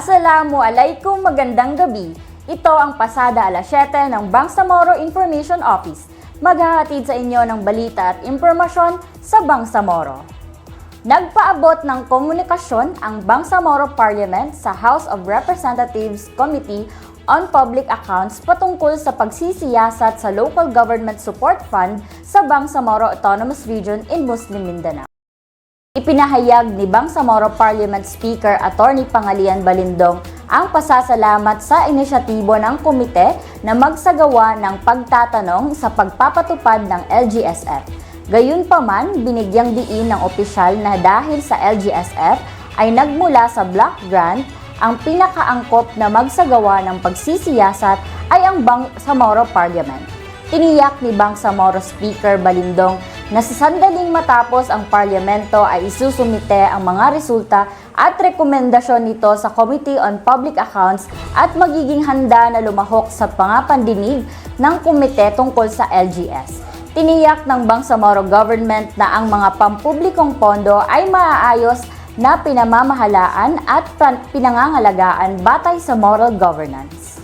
Assalamu alaikum, magandang gabi. Ito ang pasada alas 7 ng Bangsamoro Information Office. Maghahatid sa inyo ng balita at impormasyon sa Bangsamoro. Nagpaabot ng komunikasyon ang Bangsamoro Parliament sa House of Representatives Committee on Public Accounts patungkol sa pagsisiyasat sa Local Government Support Fund sa Bangsamoro Autonomous Region in Muslim Mindanao. Ipinahayag ni Bangsamoro Parliament Speaker Attorney Pangalian Balindong ang pasasalamat sa inisyatibo ng komite na magsagawa ng pagtatanong sa pagpapatupad ng LGSF. Gayunpaman, binigyang diin ng opisyal na dahil sa LGSF ay nagmula sa block grant, ang pinakaangkop na magsagawa ng pagsisiyasat ay ang Bangsamoro Parliament. Tiniyak ni Bangsamoro Speaker Balindong na sa sandaling matapos ang parlamento ay isusumite ang mga resulta at rekomendasyon nito sa Committee on Public Accounts at magiging handa na lumahok sa pangapandinig ng komite tungkol sa LGS. Tiniyak ng Bangsamoro government na ang mga pampublikong pondo ay maaayos na pinamamahalaan at pinangangalagaan batay sa moral governance.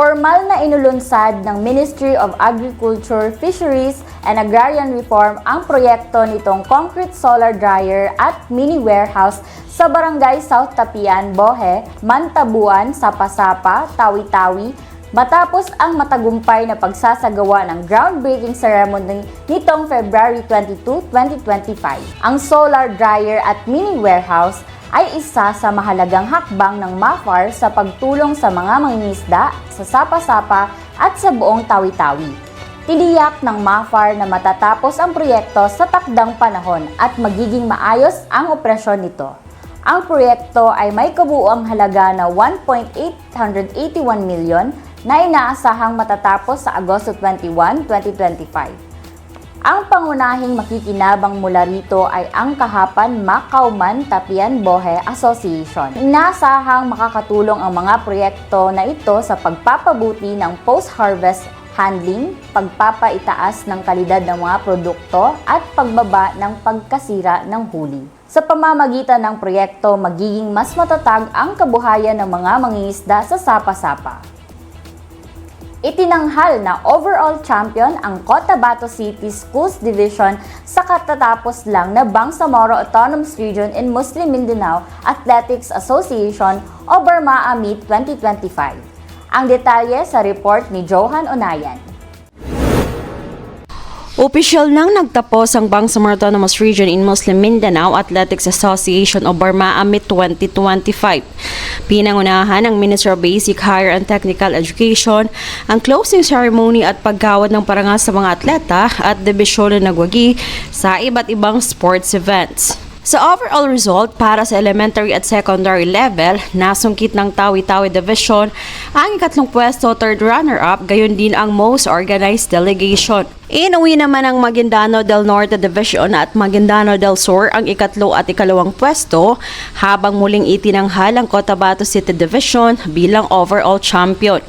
Formal na inulunsad ng Ministry of Agriculture, Fisheries and Agrarian Reform ang proyekto nitong concrete solar dryer at mini warehouse sa Barangay South Tapian, Bohe, Mantabuan, Sapasapa, Tawi-Tawi, matapos ang matagumpay na pagsasagawa ng groundbreaking ceremony nitong February 22, 2025. Ang solar dryer at mini warehouse ay isa sa mahalagang hakbang ng MAFAR sa pagtulong sa mga mangingisda sa Sapa-Sapa at sa buong Tawi-Tawi. Tiniyak ng MAFAR na matatapos ang proyekto sa takdang panahon at magiging maayos ang operasyon nito. Ang proyekto ay may kabuuang halaga na 1.881 milyon na inaasahang matatapos sa Agosto 21, 2025. Ang pangunahing makikinabang mula rito ay ang Kahapan Makauman Tapian Bohe Association. Inasahang makakatulong ang mga proyekto na ito sa pagpapabuti ng post-harvest handling, pagpapaitaas ng kalidad ng mga produkto at pagbaba ng pagkasira ng huli. Sa pamamagitan ng proyekto, magiging mas matatag ang kabuhayan ng mga mangingisda sa sapa-sapa. Itinanghal na overall champion ang Cotabato City Schools Division sa katatapos lang na Bangsamoro Autonomous Region in Muslim Mindanao Athletics Association o Burma Meet 2025. Ang detalye sa report ni Johan Onayan. Opisyal nang nagtapos ang Bangsamoro Autonomous Region in Muslim Mindanao Athletics Association o Barma Amit 2025. Pinangunahan ng Minister of Basic, Higher and Technical Education ang closing ceremony at paggawad ng parangal sa mga atleta at debisyon na nagwagi sa iba't ibang sports events. Sa overall result para sa elementary at secondary level, nasungkit ng Tawi-Tawi Division ang ikatlong pwesto third runner-up, gayon din ang most organized delegation. Inuwi naman ang Maguindano del Norte Division at Maguindano del Sur ang ikatlo at ikalawang pwesto habang muling itinanghal ang Cotabato City Division bilang overall champion.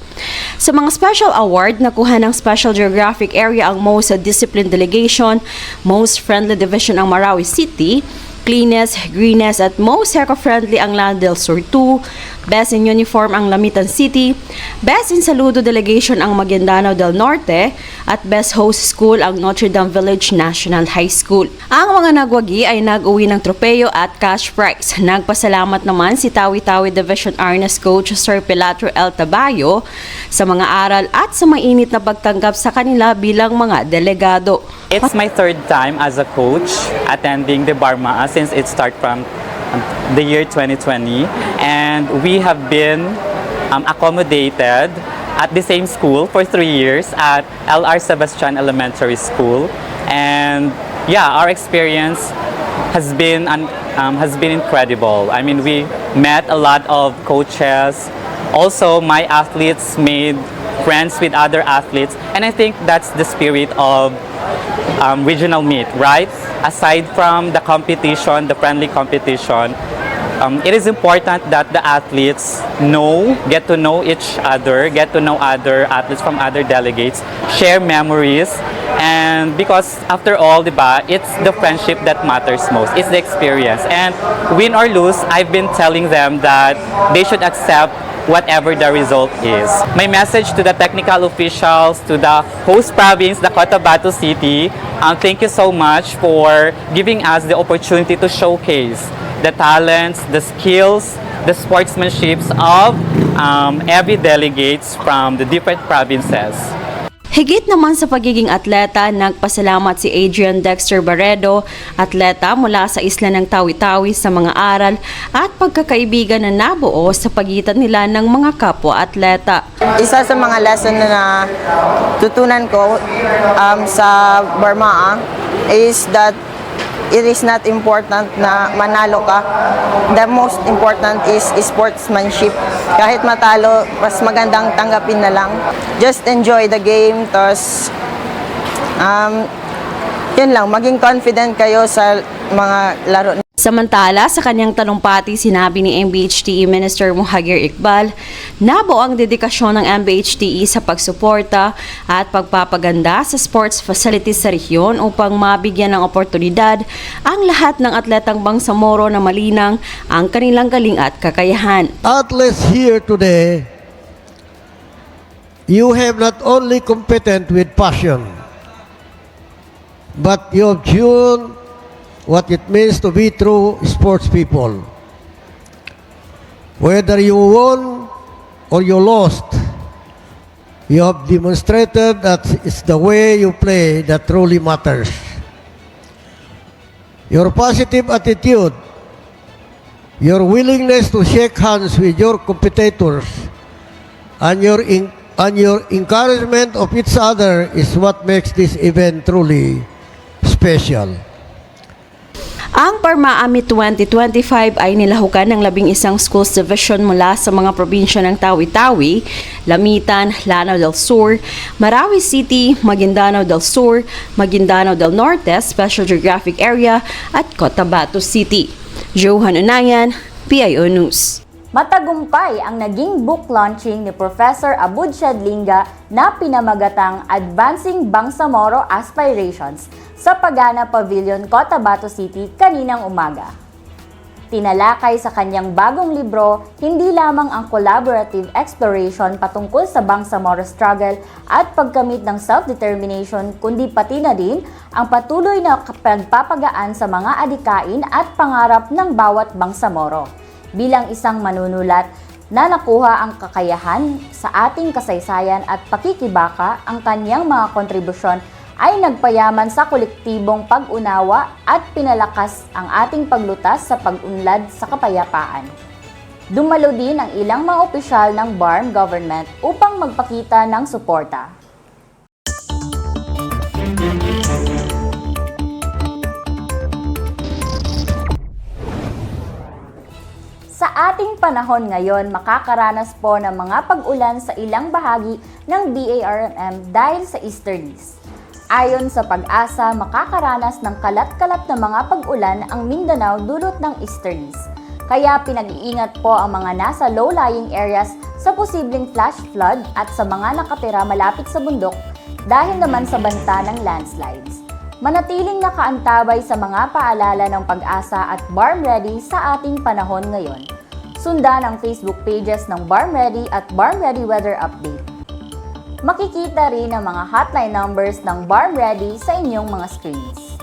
Sa mga special award, nakuha ng Special Geographic Area ang Most Disciplined Delegation, Most Friendly Division ang Marawi City, Cleanest, Greenest at Most Eco-Friendly ang Land del Sur 2, Best in Uniform ang Lamitan City, Best in Saludo Delegation ang Maguindano del Norte, at Best Host School ang Notre Dame Village National High School. Ang mga nagwagi ay nag-uwi ng tropeyo at cash prize. Nagpasalamat naman si Tawi-Tawi Division Arnes Coach Sir Pilatro El Tabayo sa mga aral at sa mainit na pagtanggap sa kanila bilang mga delegado. It's my third time as a coach attending the Barma since it started from the year 2020 and we have been um, accommodated at the same school for three years at LR Sebastian Elementary School. And yeah our experience has been um, has been incredible. I mean we met a lot of coaches. Also my athletes made friends with other athletes. And I think that's the spirit of um, regional meet, right? Aside from the competition, the friendly competition, um, it is important that the athletes know, get to know each other, get to know other athletes from other delegates, share memories, and because after all, diba, it's the friendship that matters most. It's the experience. And win or lose, I've been telling them that they should accept whatever the result is. My message to the technical officials, to the host province, the Cotabato City, um, thank you so much for giving us the opportunity to showcase the talents, the skills, the sportsmanships of um, every delegates from the different provinces. Higit naman sa pagiging atleta, nagpasalamat si Adrian Dexter Barredo, atleta mula sa isla ng Tawi-Tawi sa mga aral at pagkakaibigan na nabuo sa pagitan nila ng mga kapwa-atleta. isa sa mga lesson na tutunan ko um, sa Burma is that it is not important na manalo ka. The most important is sportsmanship. Kahit matalo, mas magandang tanggapin na lang. Just enjoy the game, tapos um, yun lang, maging confident kayo sa mga laro Samantala, sa kanyang talumpati, sinabi ni MBHTE Minister Muhagir Iqbal na buo ang dedikasyon ng MBHTE sa pagsuporta at pagpapaganda sa sports facilities sa rehiyon upang mabigyan ng oportunidad ang lahat ng atletang Bangsamoro na malinang ang kanilang galing at kakayahan. athletes here today, you have not only competent with passion, but you have tuned what it means to be true sports people. Whether you won or you lost, you have demonstrated that it's the way you play that truly matters. Your positive attitude your willingness to shake hands with your competitors and your and your encouragement of each other is what makes this event truly special. Ang Parma Ami 2025 ay nilahukan ng labing isang schools division mula sa mga probinsya ng Tawi-Tawi, Lamitan, Lanao del Sur, Marawi City, Maguindanao del Sur, Maguindanao del Norte, Special Geographic Area at Cotabato City. Johan Unayan, PIO News. Matagumpay ang naging book launching ni Professor Abud Shadlinga na pinamagatang Advancing Bangsamoro Aspirations sa Pagana Pavilion, Cotabato City kaninang umaga. Tinalakay sa kanyang bagong libro, hindi lamang ang collaborative exploration patungkol sa Bangsamoro struggle at pagkamit ng self-determination, kundi pati na rin ang patuloy na pagpapagaan sa mga adikain at pangarap ng bawat Bangsamoro. Bilang isang manunulat na nakuha ang kakayahan sa ating kasaysayan at pakikibaka, ang kanyang mga kontribusyon ay nagpayaman sa kolektibong pag-unawa at pinalakas ang ating paglutas sa pag-unlad sa kapayapaan. Dumalo din ang ilang mga opisyal ng BARM government upang magpakita ng suporta. Sa ating panahon ngayon, makakaranas po ng mga pag-ulan sa ilang bahagi ng BARMM dahil sa easterlies. Ayon sa pag-asa, makakaranas ng kalat-kalat na mga pag-ulan ang Mindanao dulot ng easterlies. Kaya pinag-iingat po ang mga nasa low-lying areas sa posibleng flash flood at sa mga nakatira malapit sa bundok dahil naman sa banta ng landslides. Manatiling nakaantabay sa mga paalala ng pag-asa at Barm Ready sa ating panahon ngayon. Sundan ang Facebook pages ng Barm Ready at Barm Ready Weather Update. Makikita rin ang mga hotline numbers ng Barm Ready sa inyong mga screens.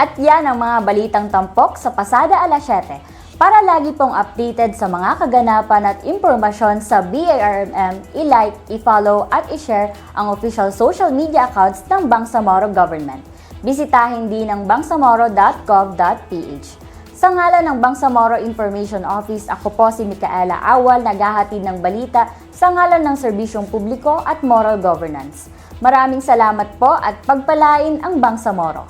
At yan ang mga balitang tampok sa Pasada Alas 7 para lagi pong updated sa mga kaganapan at impormasyon sa BARMM, i-like, i-follow at i-share ang official social media accounts ng Bangsamoro Government. Bisitahin din ang bangsamoro.gov.ph. Sa ngalan ng Bangsamoro Information Office, ako po si Micaela Awal, naghahatid ng balita sa ngalan ng serbisyong publiko at moral governance. Maraming salamat po at pagpalain ang Bangsamoro.